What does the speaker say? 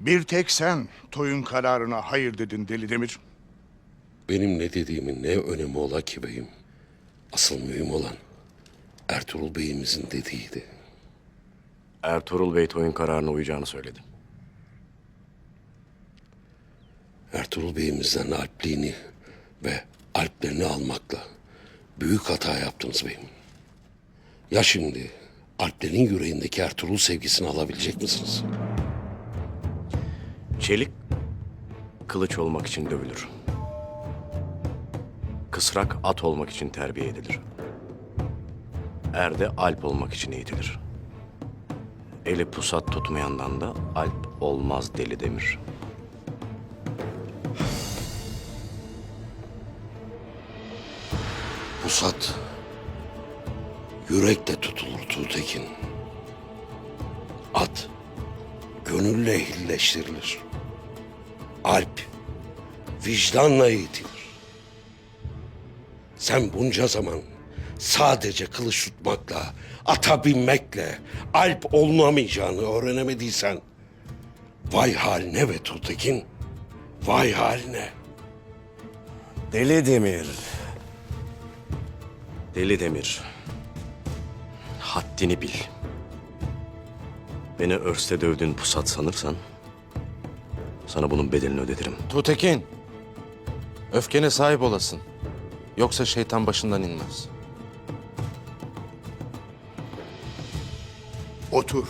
Bir tek sen toyun kararına hayır dedin Deli Demir. Benim ne dediğimin ne önemi ola ki beyim. Asıl mühim olan Ertuğrul Bey'imizin dediğiydi. Ertuğrul Bey toyun kararına uyacağını söyledi. Ertuğrul Bey'imizden alpliğini ve alplerini almakla büyük hata yaptınız beyim. Ya şimdi alplerin yüreğindeki Ertuğrul sevgisini alabilecek misiniz? Çelik kılıç olmak için dövülür. Kısrak at olmak için terbiye edilir. Er de alp olmak için eğitilir. Eli pusat tutmayandan da alp olmaz deli demir. Pusat yürekle tutulur Tuğtekin. At gönülle ehilleştirilir. Alp vicdanla eğitilir. Sen bunca zaman sadece kılıç tutmakla, ata binmekle alp olunamayacağını öğrenemediysen vay haline be Tuğtekin, vay haline. Deli demir. Deli demir. Haddini bil. Beni örste dövdüğün pusat sanırsan sana bunun bedelini ödetirim. Tuğtekin, öfkene sahip olasın. Yoksa şeytan başından inmez. Otur